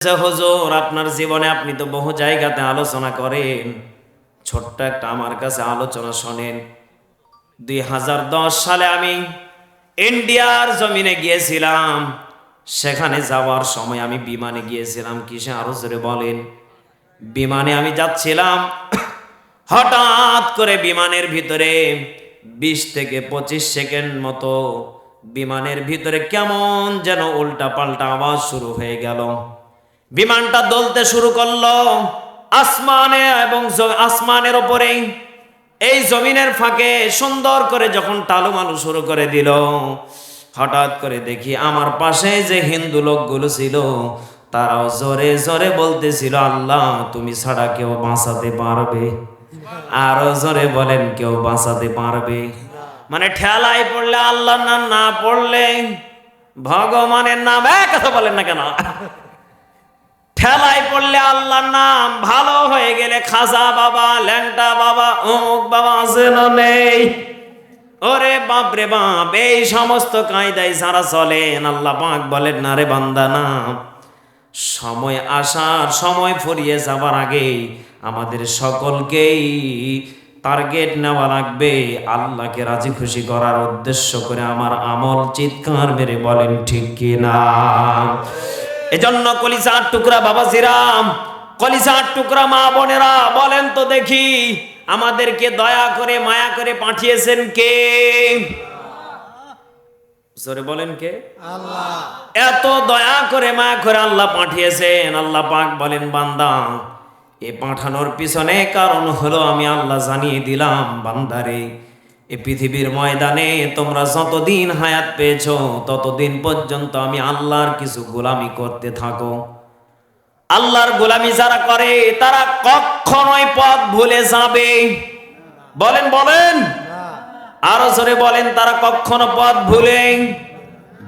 আচ্ছা হুজুর, আপনার জীবনে আপনি তো বহু জায়গাতে আলোচনা করেন। ছোট্ট একটা আমার কাছে আলোচনা শোনেন। দুই হাজার দশ সালে আমি ইন্ডিয়ার জমিনে গিয়েছিলাম। সেখানে যাওয়ার সময় আমি বিমানে গিয়েছিলাম। কিসে আরও জোরে বলেন? বিমানে আমি যাচ্ছিলাম। হঠাৎ করে বিমানের ভিতরে বিশ থেকে পঁচিশ সেকেন্ড মতো বিমানের ভিতরে কেমন যেন উল্টা পাল্টা আওয়াজ শুরু হয়ে গেল। বিমানটা দলতে শুরু করল। আসমানে এবং আসমানের ওপরেই এই জমিনের ফাঁকে সুন্দর করে যখন টালু টালুমালু শুরু করে দিল, হঠাৎ করে দেখি আমার পাশে যে হিন্দু লোকগুলো ছিল, তারাও জোরে জোরে বলতেছিল, আল্লাহ, তুমি ছাড়া কেউ বাঁচাতে পারবে। আরও জোরে বলেন, কেউ বাঁচাতে পারবে। মানে ঠেলায় পড়লে আল্লাহ নাম না পড়লে ভগবানের নাম এক কথা বলেন না কেন? ঠেলায় পড়লে আল্লাহর নাম ভালো হয়ে গেলে খাজা বাবা, ল্যাংটা বাবা, অমুক বাবা আছে না নেই। ওরে বাপ রে বাপ, এই সমস্ত কায়দায় যারা চলেন, আল্লাহ পাক বলেন, না রে বান্দা, না। সময় আসার সময় ফুরিয়ে যাবার আগে আমাদের সকলকেই টার্গেট নেওয়া লাগবে। আল্লাহকে রাজি খুশি করার উদ্দেশ্য করে আমার আমল চিৎকার মেরে বলেন, ঠিক কি না? এজন্য কলিজার টুকরা বাবা জিরাম কলিজার টুকরা মা বোনেরা বলেন তো দেখি আমাদেরকে দয়া করে মায়া করে পাঠিয়েছেন কে? জোরে বলেন কে? এত দয়া করে মায়া করে আল্লাহ পাঠিয়েছেন। আল্লাহ পাক বলেন বান্দা এ পাঠানোর পিছনে কারণ হলো আমি আল্লাহ জানিয়ে দিলাম বান্দারে। এ পৃথিবীর ময়দানে তোমরা যতদিন হায়াত পেয়েছ, ততদিন পর্যন্ত আমি আল্লাহর কিছু গোলামি করতে থাকো। আল্লাহর গোলামি যারা করে, তারা কখনোই পথ ভুলে যাবে। বলেন বলেন। আরও জোরে বলেন, তারা কখনো পথ ভুলে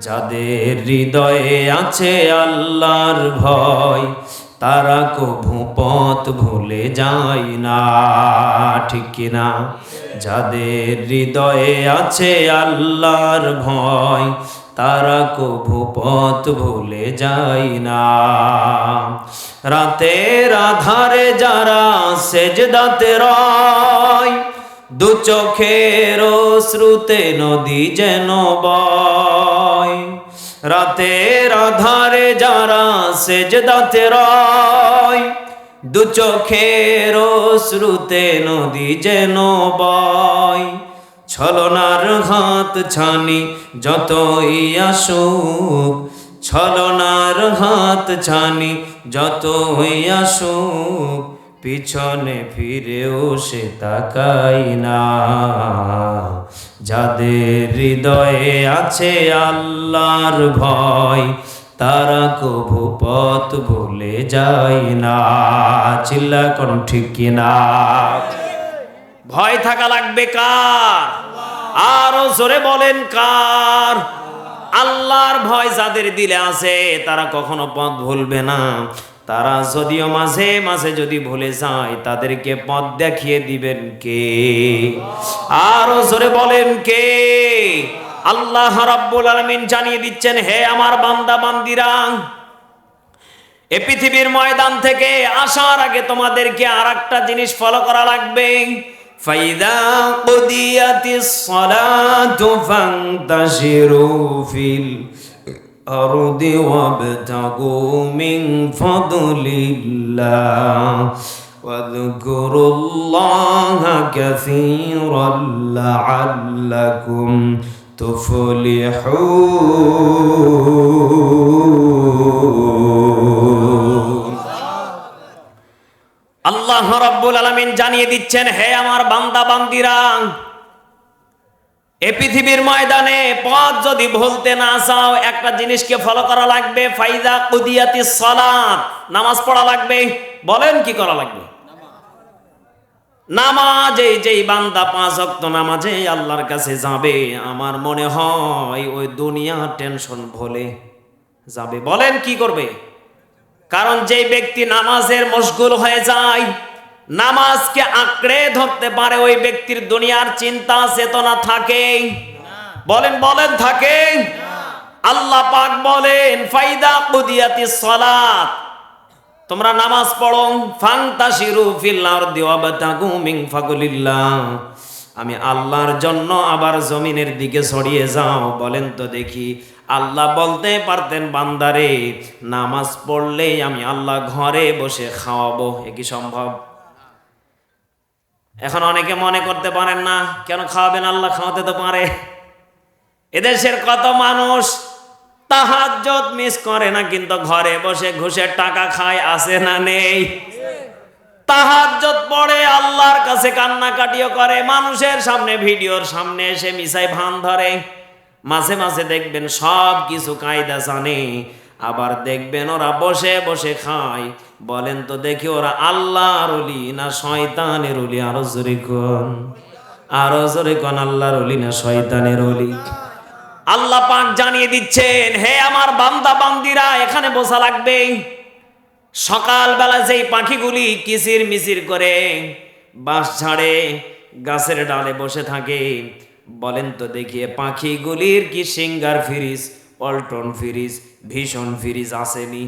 যাদের হৃদয়ে আছে আল্লাহর ভয় তারা কভু পথ ভুলে যায় না, ঠিক কিনা? যাদের হৃদয়ে আছে আল্লাহর ভয়, তারা কভু পথ ভুলে যায় না। রাতের আধারে যারা সেজদাতে রয়, দু চোখের শ্রুতে নদী যেন বয় রাতের আধারে যারা সেজদাতে রয় দু চোখের শ্রুতে নদী যেন বয়। ছলনার হাত ছানি যতই আসুক, ছলনার হাত ছানি যতই আসুক, পিছনে ফিরেও সে তাকাই না। যাদের হৃদয়ে আছে আল্লাহর ভয়, তারা কভু পথ ভুলে যায় না, চিল্লা কোন ঠিক কিনা। ভয় থাকা লাগবে কার? আরও জোরে বলেন কার? আল্লাহর ভয় যাদের দিলে আছে, তারা কখনো পথ ভুলবে না। তারা যদিও মাঝে মাঝে যদি ভুলে যায়, তাদেরকে পথ দেখিয়ে দিবেন কে? আরও জোরে বলেন কে? আল্লাহ রাব্বুল আলামিন জানিয়ে দিচ্ছেন, হে আমার বান্দা বান্দিরা, এ পৃথিবীর ময়দান থেকে আসার আগে তোমাদেরকে আর একটা জিনিস ফলো করা লাগবে। ফাইদা ফান্তাশিরু ফিল আরদি ওয়াবতাগু মিন ফাদলিল্লাহ واذكروا الله كثيرا لعلكم تفلحون আল্লাহ রাব্বুল আলামিন জানিয়ে দিচ্ছেন হে আমার বান্দা বান্দিরা এ পৃথিবীর ময়দানে পথ যদি ভুলতে না চাও, একটা জিনিসকে ফলো করা লাগবে ফাইদা কুদিয়াতি সালাত। নামাজ পড়া লাগবে, বলেন কি করা লাগবে? নামাজে যেই বান্দা পাঁচ অক্ত নামাজে আল্লাহর কাছে যাবে, আমার মনে হয় ওই দুনিয়া টেনশন ভোলে যাবে। বলেন কি করবে? কারণ যেই ব্যক্তি নামাজের মশগুল হয়ে যায় নামাজকে আঁকড়ে ধরতে পারে ওই ব্যক্তির দুনিয়ার চিন্তা, চেতনা থাকে। বলেন বলেন, থাকে। আল্লাহ পাক বলেন, ফাইদা কুদিয়াতি সালাত। তোমরা নামাজ পড়ো, ফান্তাশিরু ফিল আরদি ওয়াবতাগু মিন ফাদলিল্লাহ আমি আল্লাহর জন্য আবার জমিনের দিকে ছড়িয়ে যাও, বলেন তো দেখি। আল্লাহ বলতে পারতেন, বান্দারে, নামাজ পড়লেই আমি আল্লাহ ঘরে বসে খাওয়াবো, এ কি সম্ভব? এখন অনেকে মনে করতে পারেন না, কেন খাওয়াবেন আল্লাহ, খাওয়াতে তো পারে। এদেশের কত মানুষ তাহাজত মিস করে না, কিন্তু ঘরে বসে ঘুষের টাকা খায় আসে না নেই? তাহাজ্জত পড়ে আল্লাহর কাছে কান্নাকাটিও করে, মানুষের সামনে, ভিডিওর সামনে এসে মিসাই ভান ধরে। মাঝে মাঝে দেখবেন সব কিছু কায়দা জানে, আবার দেখবেন ওরা বসে বসে খায়। বলেন তো দেখি ওরা আল্লাহর অলি না শয়তানের অলি আরও জোরে কোন। আরও জোরে কোন আল্লাহর অলি না শয়তানের অলি আল্লাহ পাক জানিয়ে দিচ্ছেন, হে আমার বান্দা বান্দিরা, এখানে বসা লাগবে। সকালবেলা যেই পাখিগুলি কিচির মিচির করে বাঁশ ছাড়ে গাছের ডালে বসে থাকে, বলেন তো দেখিয়ে পাখিগুলির কি Singer fridge, Walton fridge, Vision fridge আসেনি?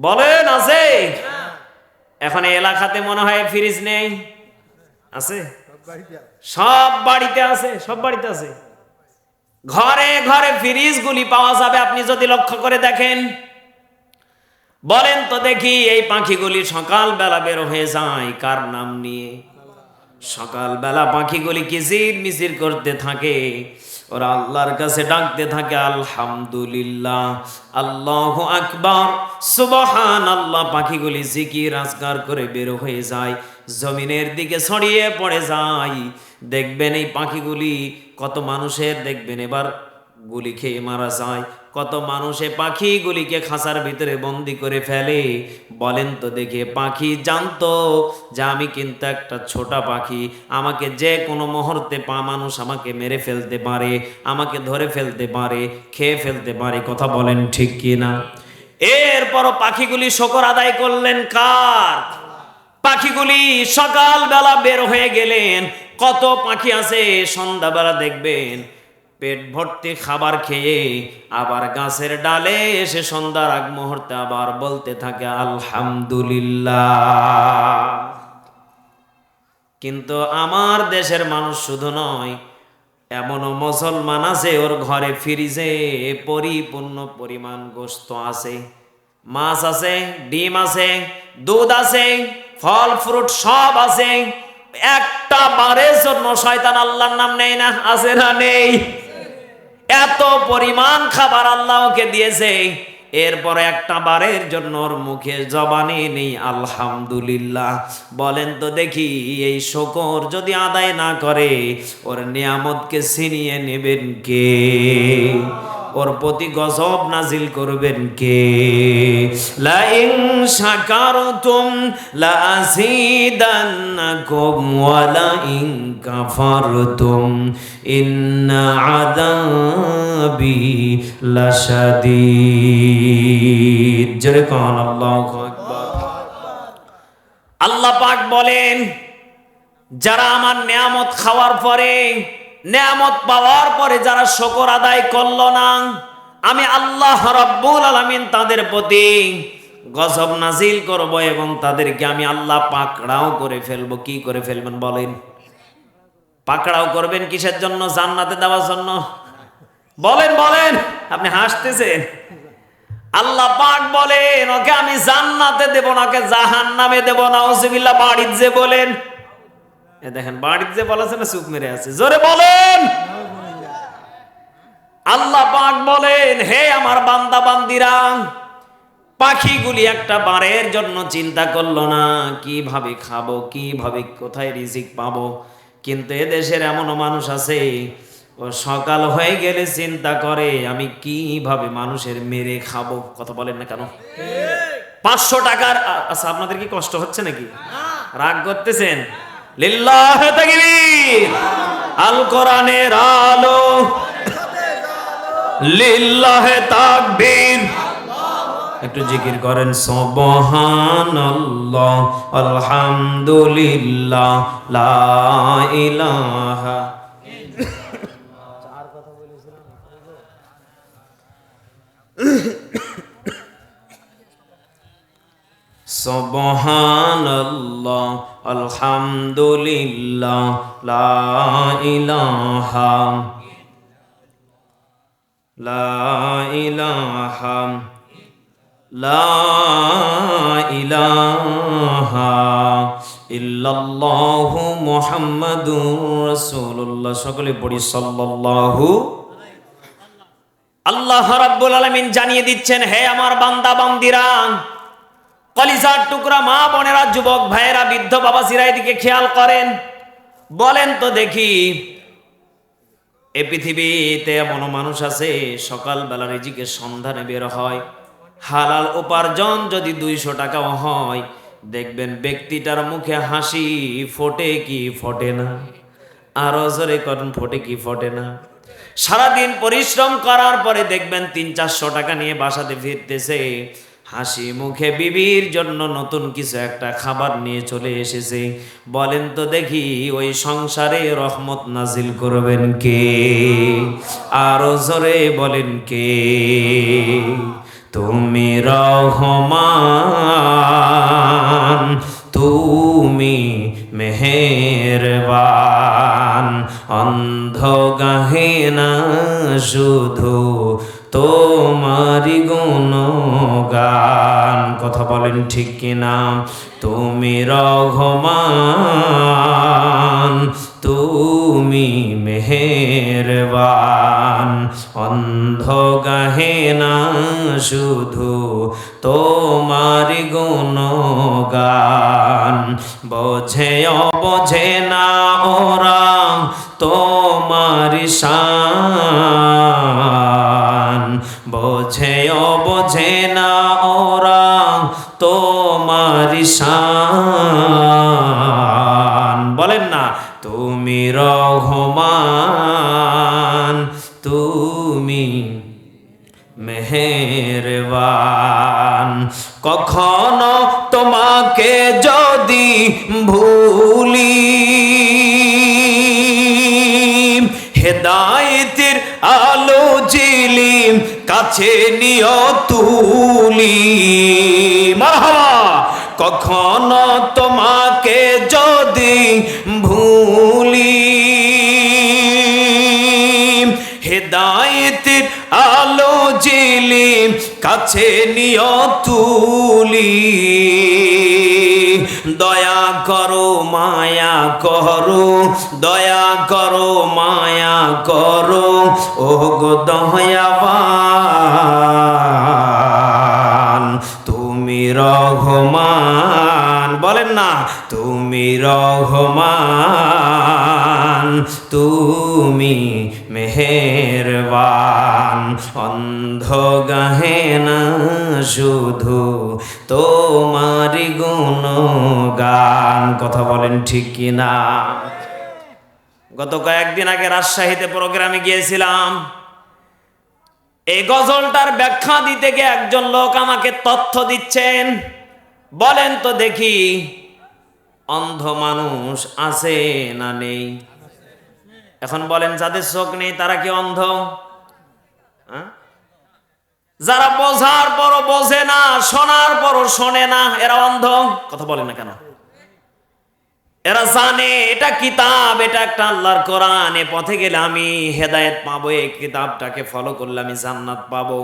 বলেন, আছে? এখন এলাকাতে মনে হয় ফ্রিজ নেই। আছে? সব বাড়িতে আছে, সব বাড়িতে আছে। ঘরে ঘরে ফ্রিজগুলি পাওয়া যাবে, আপনি যদি লক্ষ্য করে দেখেন। বলেন তো দেখি, এই পাখিগুলি সকালবেলা বের হয়ে যায় কার নাম নিয়ে? সকালবেলা পাখিগুলি কিচির মিচির করতে থাকে? ওরা আল্লাহর কাছে ডাকতে থাকে, আলহামদুলিল্লাহ, আল্লাহ আকবার সুবহান আল্লাহ পাখিগুলি জিকির আজকার করে বের হয়ে যায়, জমিনের দিকে ছড়িয়ে পড়ে যায়। দেখবেন এই পাখিগুলি কত মানুষের, দেখবেন এবার গুলি খেয়ে মারা যায়। কত মানুষে পাখিগুলিকে খাঁচার ভিতরে বন্দি করে ফেলে? বলেন তো দেখে, পাখি জানতো যে আমি কিন্তু একটা ছোটা পাখি। আমাকে যে কোনো মুহূর্তে পা মানুষ আমাকে মেরে ফেলতে পারে, আমাকে ধরে ফেলতে পারে, খেয়ে ফেলতে পারে, কথা বলেন ঠিক কি না এরপরও পাখিগুলি শকর আদায় করলেন কার? পাখিগুলি সকালবেলা বের হয়ে গেলেন। কত পাখি আছে সন্ধ্যাবেলা দেখবেন। পেট ভর্তি খাবার খেয়ে আবার গাছের ডালে এসে সন্ধ্যার আগ মুহূর্তে আবার বলতে থাকে, আলহামদুলিল্লাহ। কিন্তু আমার দেশের মানুষ শুধু নয়, এমনও মুসলমান আছে, ওর ঘরে ফ্রিজে পরিপূর্ণ পরিমাণ গোস্ত আছে, মাছ আছে, ডিম আছে, দুধ আছে, ফল, ফ্রুট সব আছে। একটা বারের জন্য শয়তান আল্লাহর নাম নেই না, আছে না নেই? এত পরিমাণ খাবার আল্লাহকে দিয়েছে। এরপরে একটা বারের জন্য ওর মুখে জবানি নেই, আলহামদুলিল্লাহ। বলেন তো দেখি, এই শকর যদি আদায় না করে, ওর নিয়ামতকে ছিনিয়ে নেবেন কে? ওর প্রতি গজব নাজিল করবেন কে? লাইন শাকারতুম লাযিদান্নাকুম ওয়া লাইন কাফারতুম। ইন্না আযাবি লাশাদীদ। জোরে কোন, আল্লাহু আকবার। আল্লাহ পাক বলেন, যারা আমার নিয়ামত খাওয়ার পরে নিয়ামত পাওয়ার পরে যারা শকর আদায় করল না, আমি আল্লাহ রব্বুল আলামিন তাদের প্রতি গজব নাজিল করব এবং তাদেরকে আমি আল্লাহ পাকড়াও করে ফেলব। কি করে ফেলবেন বলেন? পাকড়াও করবেন কিসের জন্য? জান্নাতে দেওয়ার জন্য? বলেন বলেন, আপনি হাসতেছেন। আল্লাহ পাক বলেন, ওকে আমি জান্নাতে দেব না, ওকে জাহান নামে দেব না। ওসিবিল্লা বাড়ির যে বলেন দেখেন বাড়ির যে বলেছে না চুপ মেরে আছে। জোরে বলেন। আল্লাহ পাক বলেন হে আমার বান্দা বান্দিরা পাখিগুলি একটা বারের জন্য চিন্তা করল না কীভাবে খাব কীভাবে কোথায় রিজিক পাবো? কিন্তু এদেশের এমনও মানুষ আছে ও সকাল হয়ে গেলে চিন্তা করে আমি কীভাবে মানুষের মেরে খাব? কথা বলেন না কেন? পাঁচশো টাকার আচ্ছা আপনাদের কি কষ্ট হচ্ছে নাকি? রাগ করতেছেন? লিল্লাহ তাকবীর। আল কোরআনের আলো। লিল্লাহ তাকবীর। একটু জিকির করেন সুবহানাল্লাহ আলহামদুলিল্লাহ লা ইলাহা সুবহানাল্লাহ, আলহামদুলিল্লাহ, লা ইলাহা লা ইলাহা লা ইলাহা ইল্লাল্লাহু মুহাম্মাদুর রাসূলুল্লাহ। সকলে পড়ি সাল্লাল্লাহু আল্লাহ রাব্বুল আলামিন জানিয়ে দিচ্ছেন, হে আমার বান্দা, বান্দিরা কলিজার টুকরা মা বোনেরা, যুবক ভাইয়েরা, বৃদ্ধ বাবা সিরাই দিকে খেয়াল করেন। বলেন তো দেখি, এ পৃথিবীতে এমন মানুষ আছে, সকালবেলা রিজিকে সন্ধানে বের হয়। হালাল উপার্জন যদি দুইশো টাকাও হয়, দেখবেন ব্যক্তিটার মুখে হাসি ফোটে কি ফোটে না? আরও জোরে করেন, ফোটে কি ফোটে না? সারাদিন পরিশ্রম করার পরে দেখবেন তিন চারশো টাকা নিয়ে বাসাতে ফিরতেছে। হাসি মুখে বিবির জন্য নতুন কিছু একটা খাবার নিয়ে চলে এসেছে। বলেন তো দেখি, ওই সংসারে রহমত নাজিল করবেন কে? আরও জোরে বলেন কে? তুমি রহমান, তুমি মেহেরবান, অন্ধ গাহে না শুধু তোমারি গুণগান। কথা বলেন ঠিক কিনা? তুমি রহমান তুমি মেহেরবান। অন্ধ গাহে না শুধু তোমারি গুণগান। বোঝে অবোঝে না ওরা তোমারি শান। বোঝে অবোঝে না ওরা তোমারি শান। বলেন না, তুমি রহমান, তুমি মেহেরবান। কখনো তোমাকে যদি ভুলি কাছে নিয় তুলি। মারহাবা। কখনো তোমাকে যদি ভুলি। হেদায়েতের আলো জিলিম কাছে নিয় তুলি। দয়া করো মায়া করো, দয়া করো মায়া করো ও গো দয়াবান, তুমি রহমান, বলেন না, তুমি রহমান, তুমি মেহেরবান। অন্ধ গাহে শুধু তোমারি গুণগান। কথা বলেন ঠিক কিনা? গত কয়েকদিন আগে রাজশাহীতে প্রোগ্রামে গিয়েছিলাম। এই গজলটার ব্যাখ্যা দিতে গিয়ে একজন লোক আমাকে তথ্য দিচ্ছেন। বলেন তো দেখি, অন্ধ মানুষ আছে না নেই? এখন বলেন, যাদের চোখ নেই, তারা কি অন্ধ? হ্যাঁ? যারা বোঝার পর বোঝে না, শোনার পর শোনে না, এরা অন্ধ? কথা বলে না কেন? এরা জানে, এটা কিতাব, এটা একটা আল্লাহর কোরআন, এ পথে গেলে আমি হেদায়েত পাবো, এই কিতাবটাকে ফলো করলে আমি জান্নাত পাবো।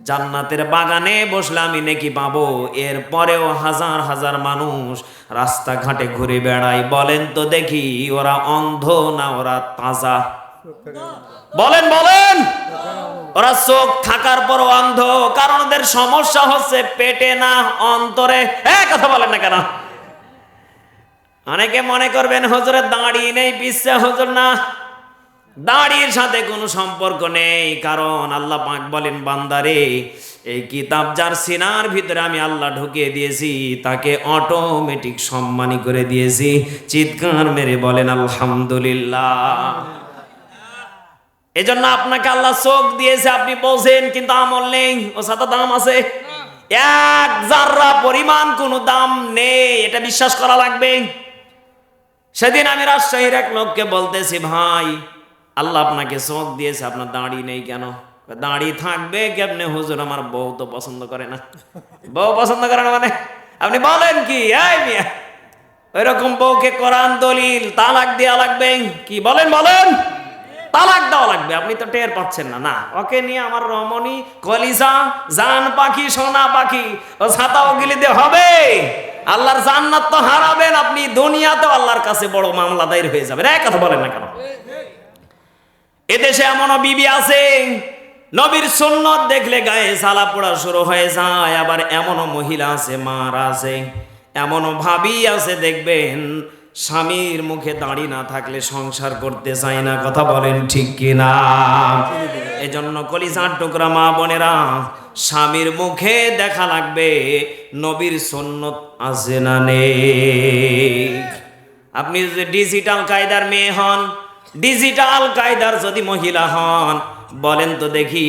জান্নাতের বাগানে বসলে আমি নাকি পাবো। এরপরেও হাজার হাজার মানুষ রাস্তাঘাটে ঘুরে বেড়ায়। বলেন তো দেখি, ওরা অন্ধ না ওরা তাজা? বলেন বলেন! ওরা চোখ থাকার পর অন্ধ, কারণ ওদের সমস্যা হচ্ছে পেটে না, অন্তরে। হ্যাঁ কথা বলেন না কেন? অনেকে মনে করবেন হজরের দাঁড়িয়ে নেই পিসা হজর না। দাড়ির সাথে কোনো সম্পর্ক নেই, কারণ আল্লাহ পাক বলেন, বান্দারে, এই কিতাব যার সিনার ভিতরে আমি আল্লাহ ঢুকিয়ে দিয়েছি, তাকে অটোমেটিক সম্মানী করে দিয়েছি। চিৎকার মেরে বলেন, আলহামদুলিল্লাহ। এজন্য আপনাকে আল্লাহ চোখ দিয়েছে, আপনি বোঝেন, কিন্তু আমল নেই। ও সাথে দাম আছে। এক জাররা পরিমাণ কোনো দাম নেই, এটা বিশ্বাস করা লাগবে। সেদিন আমি রাজশাহীর এক লোককে বলতেছি, ভাই আল্লাহ আপনাকে চোখ দিয়েছে, আপনার দাড়ি নেই কেন? দাড়ি থাকবে কেমনে? হুজুর আমার বউ তো পছন্দ করে না। বউ পছন্দ করে না মানে? আপনি বলেন কি, এই মিয়া, ওইরকম বউকে কোরআন দলিল, তালাক দেওয়া লাগবে? কি, বলেন বলেন। তালাক দেওয়া লাগবে, আপনি তো টের পাচ্ছেন না। না, ওকে নিয়ে আমার রমণী, কলিজা, জান পাখি, সোনা পাখি, ও ছাতা ওগিলি দিয়ে হবে। আল্লাহর জান্নাত তো হারাবেন, আপনি দুনিয়াতেও আল্লাহর কাছে বড় মামলা দায়ের হয়ে যাবে এক কথা বলেন না কেন? এদেশে এমনও বিবি আছে, নবীর সুন্নত দেখলে গায়ে সালা পোড়া শুরু হয়ে যায়। আবার এমনও মহিলা আছে, মার আছে, এমনও ভাবি আছে, দেখবেন স্বামীর মুখে দাঁড়ি না থাকলে সংসার করতে চায় না, কথা বলেন ঠিক কিনা? এজন্য কলিজার টুকরা মা বোনেরা, স্বামীর মুখে দেখা লাগবে নবীর সুন্নত আছে না নেই। আপনি যদি ডিজিটাল কায়দার মেয়ে হন ডিজিটাল কায়দার যদি মহিলা হন, বলেন তো দেখি,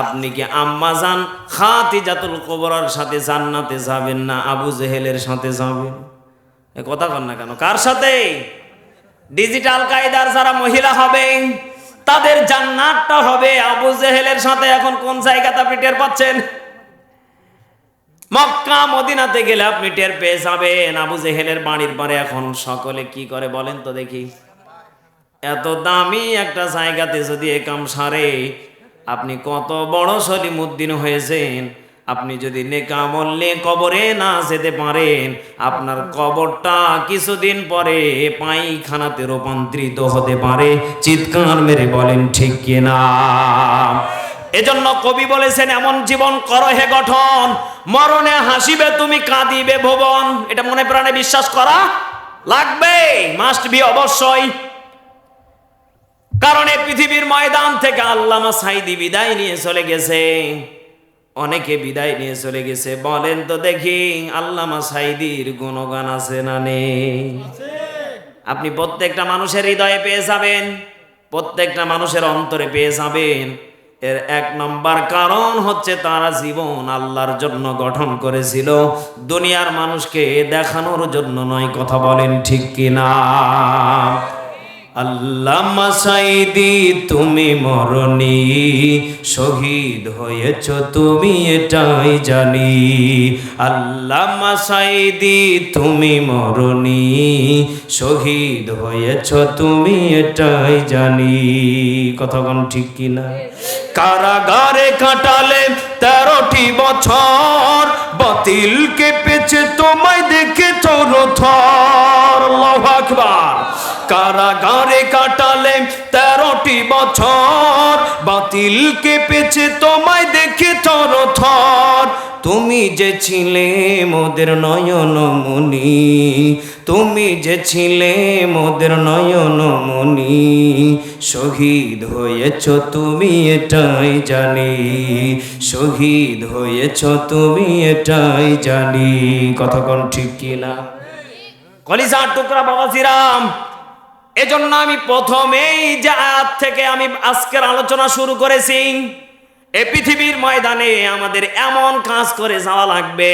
আপনি কি আম্মা যান খাতি জাতুল কবরার সাথে জান্নাতে যাবেন না, আবু জেহেলের সাথে যাবেন? এ কথা কন না কেন? কার সাথে? ডিজিটাল কায়দার যারা মহিলা হবে, তাদের জান্নাতটা হবে আবু জেহেলের সাথে। এখন কোন জায়গাতে আপনি টের পাচ্ছেন? মক্কা, মদিনাতে গেলে আপনি টের পেয়ে যাবেন। আবু জেহেলের বাড়ির পরে এখন সকলে কি করে বলেন তো দেখি? এত দামি একটা জায়গাতে যদি একাম সারে, আপনি কত বড় সলিমুদ্দিন হয়েছেন। আপনি যদি নেকা মল্লে কবরে না যেতে পারেন, আপনার কবরটা কিছুদিন পরে পাইখানাতে রূপান্তরিত হতে পারে। চিৎকার মেরে বলেন, ঠিক কিনা এজন্য কবি বলেছেন, এমন জীবন করো হে গঠন, মরণে হাসিবে তুমি, কাঁদিবে ভুবন। এটা মনে প্রাণে বিশ্বাস করা লাগবে মাস্ট বি অবশ্যই। কারণ এই পৃথিবীর ময়দান থেকে আল্লামা সাইদি বিদায় নিয়ে চলে গেছে। অনেকে বিদায় নিয়ে চলে গেছে। বলেন তো দেখি, আল্লামা সাইদির গুণগান আছে না নেই? আপনি প্রত্যেকটা মানুষের হৃদয়ে পেয়ে যাবেন, প্রত্যেকটা মানুষের অন্তরে পেয়ে যাবেন। এর এক নম্বর কারণ হচ্ছে তারা জীবন আল্লাহর জন্য গঠন করেছিল। দুনিয়ার মানুষকে দেখানোর জন্য নয়, কথা বলেন ঠিক কিনা? আল্লাহ মাসাইদি তুমি মরণি, শহীদ হয়েছ, তুমি এটাই জানি। আল্লাহ মাসাইদি তুমি মরণি, শহীদ হয়েছ, তুমি এটাই জানি। কথাগণ ঠিক কিনা? কারাগারে কাটালে তেরোটি বছর বাতিল কেঁপেছে তোমায় দেখে তোর থর আকবার। কারাগারে কাটালে তেরোটি বছর। বাতিল কেঁপেছে তোমায় দেখে থর থর তুমি যে ছিলে মোদের নয়ন মনি তুমি যে ছিলে মোদের নয়ন মনি শহীদ হয়েছ তুমি এটাই জানি, শহীদ হয়েছ তুমি এটাই জানি। কতক্ষণ ঠিক কিনা? কলিজার টুকরা বাবা শ্রীরাম এজন্য আমি প্রথমেই যে থেকে আমি আজকের আলোচনা শুরু করেছি। এ পৃথিবীর ময়দানে আমাদের এমন কাজ করে যাওয়া লাগবে।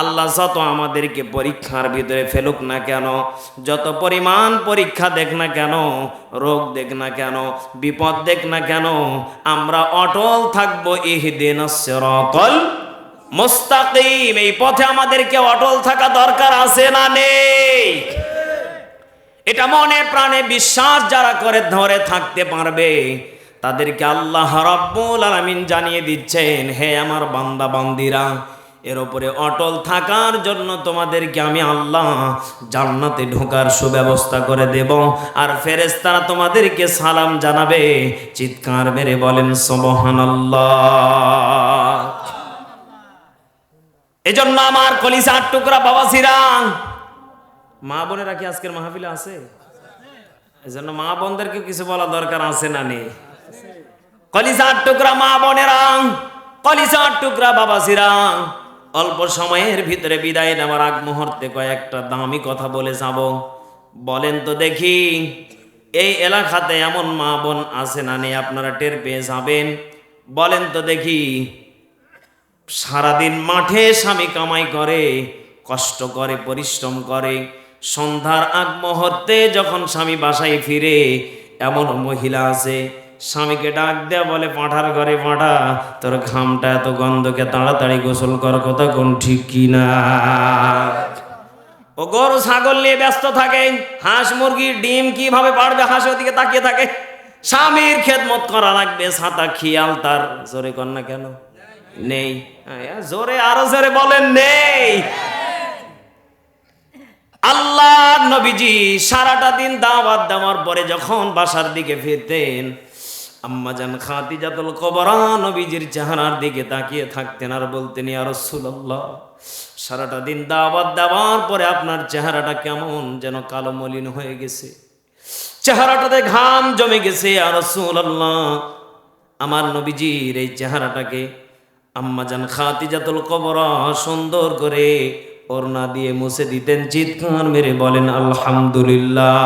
আল্লাহ যত আমাদেরকে পরীক্ষার ভিতরে ফেলুক না কেন, যত পরিমাণ পরীক্ষা দেখ না কেন, রোগ দেখ না কেন, বিপদ দেখ না কেন, আমরা অটল থাকব ইহদিন মুস্তাকিম। এই পথে আমাদেরকে অটল থাকা দরকার আছে না নেই? এটা মনে প্রাণে বিশ্বাস যারা করে ধরে থাকতে পারবে, তাদেরকে আল্লাহ রাব্বুল আলামিন জানিয়ে দিচ্ছেন, হে আমার বান্দা বান্দিরা, এর উপরে অটল থাকার জন্য তোমাদেরকে আমি আল্লাহ জান্নাতে ঢোকার সুব্যবস্থা করে দেব। আর ফেরেশতারা তোমাদেরকে সালাম জানাবে। চিৎকার মেরে বলেন, সুবহানাল্লাহ। এজন্য আমার কলিজার টুকরা বাবা সিরাং মা বোনেরা কি আজকের মাহফিলে আছে? এজন্য মা বোনদেরকে কিছু বলা দরকার আছে না নেই? কলিজার টুকরা মা বোনেরা, কলিজার টুকরা বাবা সিরাং অল্প সময়ের ভিতরে বিদায় নেওয়ার আগ মুহূর্তে কয়েকটা দামি কথা বলে যাব। বলেন তো দেখি, এই এলাকাতে এমন মা বোন আছে না নেই? আপনারা টের পেয়ে যাবেন। বলেন তো দেখি, সারাদিন মাঠে স্বামী কামাই করে, কষ্ট করে, পরিশ্রম করে সন্ধ্যার আগ মুহূর্তে যখন স্বামী বাসায় ফিরে এমন মহিলা আছে স্বামীকে ডাক দেয়া বলে পাঁঠার ঘরে পাঁঠা তোর ঘামটা এত গন্ধকে তাড়াতাড়ি গোসল কর কথা কোন ঠিক কিনা ও গরু ছাগল নিয়ে ব্যস্ত থাকে হাঁস মুরগির ডিম কীভাবে পারবে? হাঁস ওদিকে তাকিয়ে থাকে। স্বামীর খেদমত করা লাগবে ছাতা খিয়াল তার জোরে কর না কেন? নেই। হ্যাঁ, জোরে আরও জোরে বলেন নেই। আল্লাহ নবীজি সারাটা দিন দাওয়াত দেওয়ার পরে যখন বাসার দিকে ফিরতেন আম্মাজান খাদিজাতুল কবরা নবীজির চেহারার দিকে তাকিয়ে থাকতেন আর বলতেন, ইয়া রাসূলুল্লাহ, সারাটা দিন দাওয়াত দেওয়ার পরে আপনার চেহারাটা কেমন যেন কালো মলিন হয়ে গেছে। চেহারাটাতে ঘাম জমে গেছে আর রাসূলুল্লাহ। আমার নবীজির এই চেহারাটাকে আম্মাজান খাতিজাতুল কবরা সুন্দর করে ওড়না দিয়ে মুছে দিতেন, চিৎকার মেরে বলেন, আলহামদুলিল্লাহ।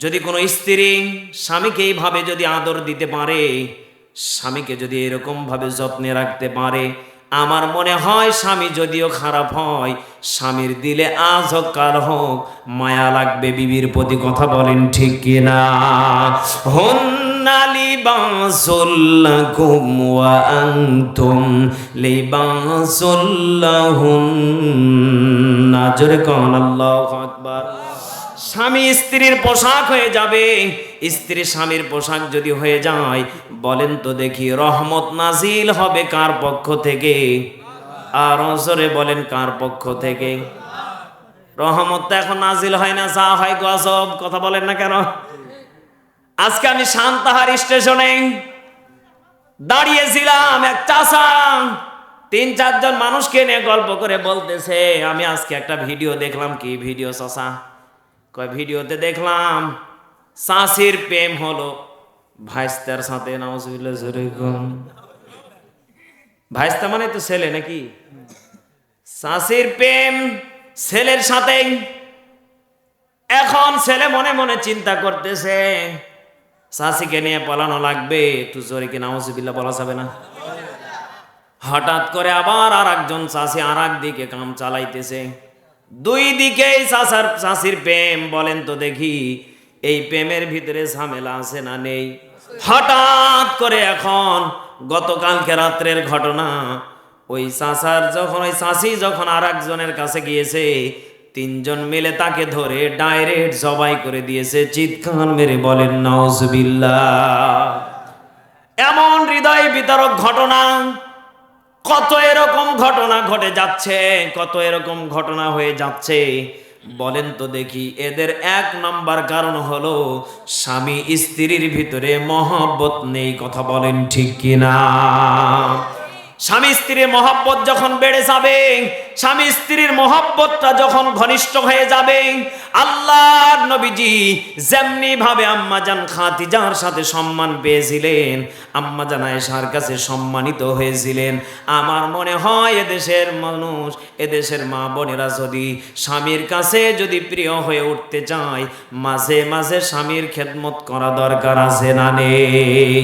যদি কোনো স্ত্রী স্বামীকে এইভাবে যদি আদর দিতে পারে, স্বামীকে যদি এরকম ভাবে যত্নে রাখতে পারে, আমার মনে হয় স্বামী যদিও খারাপ হয়, স্বামীর দিলে আজ হোক, কাল হোক, মায়া লাগবে, বিবির প্রতি কথা বলেন ঠিক কিনা? লিবাসুল্লাহুন্না জোরে স্বামী স্ত্রীর পোশাক হয়ে যাবে। স্ত্রী স্বামীর পোশাক যদি হয়ে যায়, বলেন তো দেখি রহমত নাজিল হবে কার পক্ষ থেকে? আর অসরে বলেন কার পক্ষ থেকে? রহমত তো এখন নাজিল হয় না, যা হয় গজব। কথা বলেন না কেন? আজকে আমি শান্তাহার স্টেশনে দাঁড়িয়েছিলাম এক চাষা তিন চারজন মানুষকে নিয়ে গল্প করে বলতেছে, আমি আজকে একটা ভিডিও দেখলাম। কি ভিডিও চাষা কয়, ভিডিওতে দেখলাম চাষির প্রেম হলো। ভাইস্তার সাথে ভাইস্তা মানে তো ছেলে নাকি? চাষির প্রেম ছেলের সাথে এখন ছেলে মনে মনে চিন্তা করতেছে চাষিকে নিয়ে পালানো লাগবে। একটু জোরে কি নাউজুবিল্লাহ বলা যাবে না? হঠাৎ করে আবার আর একজন চাষি আর দিকে কাম চালাইতেছে। দুই চাষার চাষির প্রেম, বলেন তো দেখি, এই প্রেমের ভিতরে ঝামেলা আছে না নেই? হঠাৎ করে এখন গতকালকে রাত্রের ঘটনা, ওই চাষার যখন, ওই চাষি যখন আর একজনের কাছে গিয়েছে তিনজন মিলে তাকে ধরে ডাইরেক্ট জবাই করে দিয়েছে, চিৎকার মেরে বলেন, নাউজবিল্লাহ। এমন হৃদয় বিতরক ঘটনা, কত এরকম ঘটনা ঘটে যাচ্ছে, কত এরকম ঘটনা হয়ে যাচ্ছে। বলেন তো দেখি, এদের এক নাম্বার কারণ হলো, স্বামী স্ত্রীর ভিতরে মহব্বত নেই, কথা বলেন ঠিক কিনা? স্বামী স্ত্রীর মহব্বত যখন বেড়ে যাবে, স্বামী স্ত্রীর মহব্বতটা যখন ঘনিষ্ঠ হয়ে যাবে, আল্লাহর নবীজি যেমনি ভাবে আম্মাজান খাতিজার সাথে সম্মান পেয়েছিলেন আম্মাজান আয়েশার কাছে সম্মানিত হয়েছিলেন। আমার মনে হয় এদেশের মানুষ, এদেশের মা বোনেরা যদি স্বামীর কাছে যদি প্রিয় হয়ে উঠতে চায়, মাঝে মাঝে স্বামীর খেদমত করা দরকার আছে না নেই?